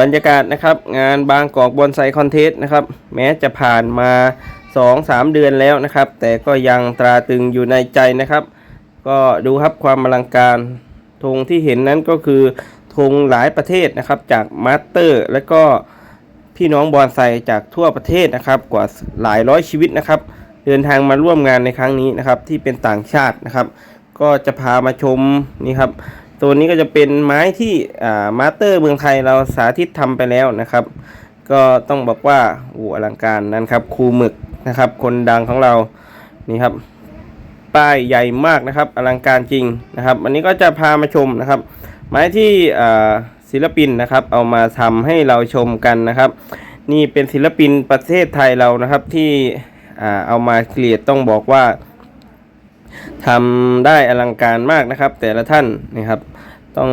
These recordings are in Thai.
บรรยากาศนะครับ งานบางกอกบอนไซคอนเทสนะครับ แม้จะผ่านมา 2-3 เดือนแล้วนะครับ แต่ก็ยังตราตรึงอยู่ในใจนะครับ ก็ดูครับความอลังการธงที่เห็นนั้นก็คือธงหลายประเทศนะครับ จากมาสเตอร์ และก็พี่น้องบอนไซจากทั่วประเทศนะครับ กว่าหลายร้อยชีวิตนะครับ เดินทางมาร่วมงานในครั้งนี้นะครับ ที่เป็นต่างชาตินะครับ ก็จะพามาชมนี่ครับ ตัวนี้ก็จะเป็นไม้ที่มาสเตอร์เมืองไทยเราสาธิตทำไปแล้วนะครับ ก็ต้องบอกว่าอูอลังการนั้นครับครูหมึกนะครับ คนดังของเรานี่ครับ ป้ายใหญ่มากนะครับ อลังการจริงนะครับวันนี้ก็จะพามาชมนะครับ ไม้ที่ศิลปินนะครับ เอามาทำให้เราชมกันนะครับ นี่เป็นศิลปินประเทศไทยเรานะครับที่อเอามาเกลียดต้องบอกว่า ทำได้อลังการมากนะครับ แต่ละท่านนี่ครับ ต้อง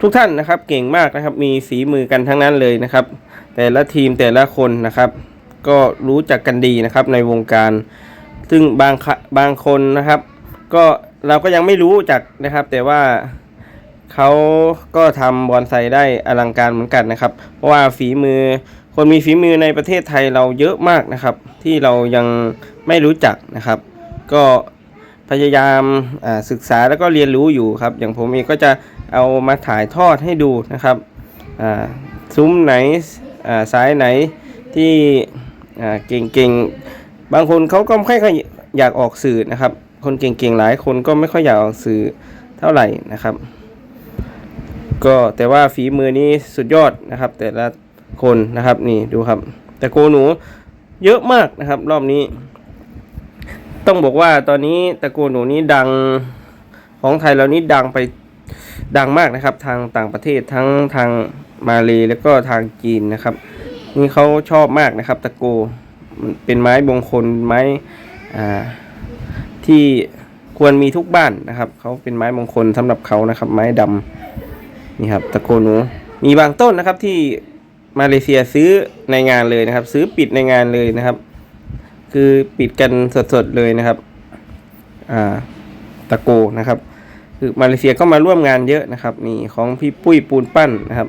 ทุกท่านนะครับเก่งมากนะครับ มีฝีมือกันทั้งนั้นเลยนะครับ แต่ละทีมแต่ละคนนะครับ ก็รู้จักกันดีนะครับในวงการ ซึ่งบางคะบางคนนะครับ ก็เราก็ยังไม่รู้จักนะครับ แต่ว่าเขาก็ทำบอนไซได้อลังการเหมือนกันนะครับ เพราะว่าฝีมือคนมีฝีมือในประเทศไทยเราเยอะมากนะครับ ที่เรายังไม่รู้จักนะครับ ก็พยายามศึกษาแล้วก็เรียนรู้อยู่ครับ อย่างผมเองก็จะเอามาถ่ายทอดให้ดูนะครับซุ้มไหนสายไหนที่เก่งๆ บางคนเขาก็ไม่ค่อยอยากออกสื่อนะครับ คนเก่งๆหลายคนก็ไม่ค่อยอยากออกสื่อเท่าไหร่นะครับ ก็แต่ว่าฝีมือนี้สุดยอดนะครับ แต่ละคนนะครับนี่ดูครับ แต่โกหนูเยอะมากนะครับ รอบนี้ ต้องบอกว่าตอนนี้ตะโกนหนูนี้ดังของไทยเรานี้ดังไปดังมากนะครับ ทางต่างประเทศทั้งทางมาเลแล้วก็ทางจีนนะครับ นี่เขาชอบมากนะครับ ตะโกเป็นไม้มงคลไม้ที่ควรมีทุกบ้านนะครับเขาเป็นไม้มงคลสำหรับเขานะครับ ไม้ดำนี่ครับ ตะโกหนูมีบางต้นนะครับที่มาเลเซียซื้อในงานเลยนะครับ ซื้อปิดในงานเลยนะครับ คือปิดกันสดๆเลยนะครับอ่าตะโกนะครับ คือมาเลเซียก็มาร่วมงานเยอะนะครับ นี่ของพี่ปุ้ยปูนปั้นนะครับ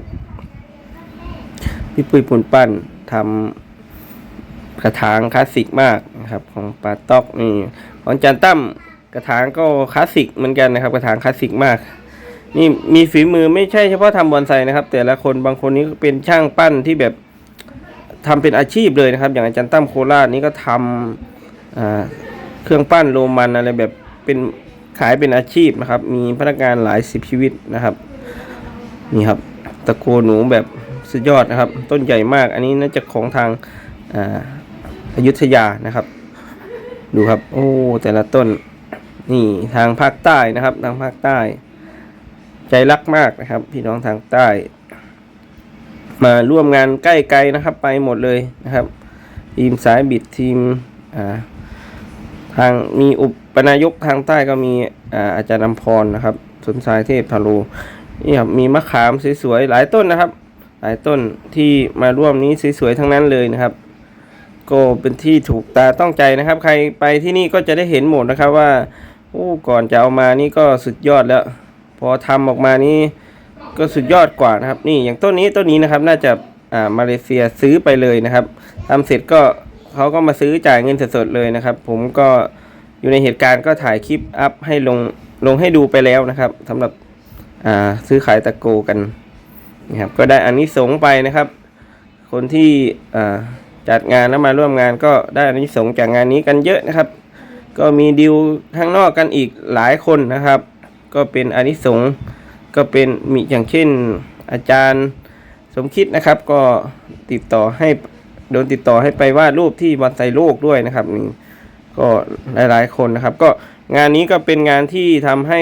พี่ปุ้ยปูนปั้นทำกระถางคลาสสิกมากนะครับ ของปาต๊อกนี่ของจันตั้มกระถางก็คลาสสิกเหมือนกันนะครับ กระถางคลาสสิกมากนี่มีฝีมือไม่ใช่เฉพาะทำบอนไซนะครับ แต่ละคนบางคนนี้เป็นช่างปั้นที่แบบ ทำเป็นอาชีพเลยนะครับ อย่างอาจารย์ตั้มโคราชนี่ก็ทำเครื่องปั้นโรมันอะไรแบบเป็นขายเป็นอาชีพนะครับ มีพนักงานหลายสิบชีวิตนะครับ นี่ครับ ตะโกหนูแบบสุดยอดนะครับ ต้นใหญ่มาก อันนี้น่าจะของทางอ่าอยุธยานะครับ ดูครับ โอ้ แต่ละต้น นี่ทางภาคใต้นะครับ ทางภาคใต้ ใจรักมากนะครับ พี่น้องทางใต้ มาร่วมงานใกล้ไกลนะครับ ไปหมดเลยนะครับ ทีมสายบิดทีมอ่าทางมีอุปนายกทางใต้ก็มีอ่าอาจารย์นำพรนะครับสนสายเทพพาโลนี่ครับมีมะขามสวยๆหลายต้นนะครับ หลายต้นที่มาร่วมนี้สวยๆทั้งนั้นเลยนะครับ ก็เป็นที่ถูกตาต้องใจนะครับ ใครไปที่นี่ก็จะได้เห็นหมดนะครับว่าโอ้ก่อนจะเอามานี่ก็สุดยอดแล้ว พอทำออกมานี่ ก็สุดยอดกว่านะครับ นี่อย่างต้นนี้ต้นนี้นะครับ น่าจะอ่ามาเลเซียซื้อไปเลยนะครับทำเสร็จก็เขาก็มาซื้อจ่ายเงินสดๆเลยนะครับ ผมก็อยู่ในเหตุการณ์ก็ถ่ายคลิปอัพให้ลงลงให้ดูไปแล้วนะครับสำหรับอ่าซื้อขายตะโกกันนะครับ ก็ได้อันนี้สงไปนะครับ คนที่อ่าจัดงานแล้วมาร่วมงานก็ได้อันนี้สงจากงานนี้กันเยอะนะครับ ก็มีดิวข้างนอกกันอีกหลายคนนะครับ ก็เป็นอานิสงส์ ก็เป็นมีอย่างเช่นอาจารย์สมคิดนะครับ ก็ติดต่อให้โดนติดต่อให้ไปวาดรูปที่บอนไซโลกด้วยนะครับนี่ก็หลายๆคนนะครับ ก็งานนี้ก็เป็นงานที่ทำให้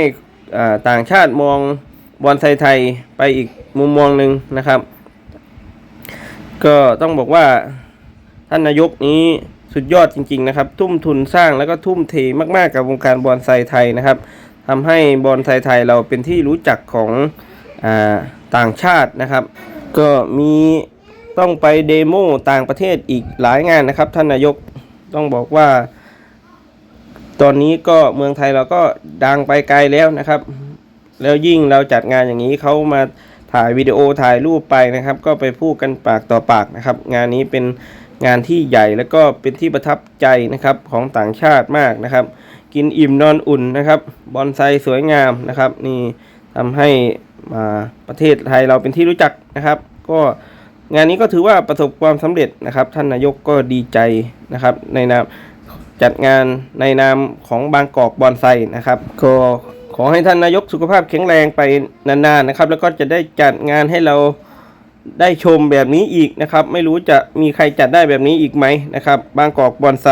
อ่าต่างชาติมองบอนไซไทยไปอีกมุมมองหนึ่งนะครับ ก็ต้องบอกว่าท่านนายกนี้สุดยอดจริง ๆ นะครับ ทุ่มทุนสร้างแล้วก็ทุ่มเทมากๆกับวงการบอนไซไทยนะครับ ทำให้บอลไทยๆเราเป็นที่รู้จักของอต่างชาตินะครับ ก็มีต้องไปเดโมต่างประเทศอีกหลายงานนะครับ ท่านนายกต้องบอกว่า ตอนนี้ก็เมืองไทยเราก็ดังไปไกลแล้วนะครับ แล้วยิ่งเราจัดงานอย่างนี้เขามาถ่ายวิดีโอถ่ายรูปไปนะครับ ก็ไปพูดกันปากต่อปากนะครับ งานนี้เป็นงานที่ใหญ่แล้วก็เป็นที่ประทับใจนะครับของต่างชาติมากนะครับ กินอิ่มนอนอุ่นนะครับ บอนไซสวยงามนะครับ นี่ทำให้มาประเทศไทยเราเป็นที่รู้จักนะครับ ก็งานนี้ก็ถือว่าประสบความสำเร็จนะครับ ท่านนายกก็ดีใจนะครับ ในนามจัดงานในนามของบางกอกบอนไซนะครับก็ขอให้ท่านนายกสุขภาพแข็งแรงไปนานๆนะครับ แล้วก็จะได้จัดงานให้เราได้ชมแบบนี้อีกนะครับ ไม่รู้จะมีใครจัดได้แบบนี้อีกไหมนะครับ บางกอกบอนไซ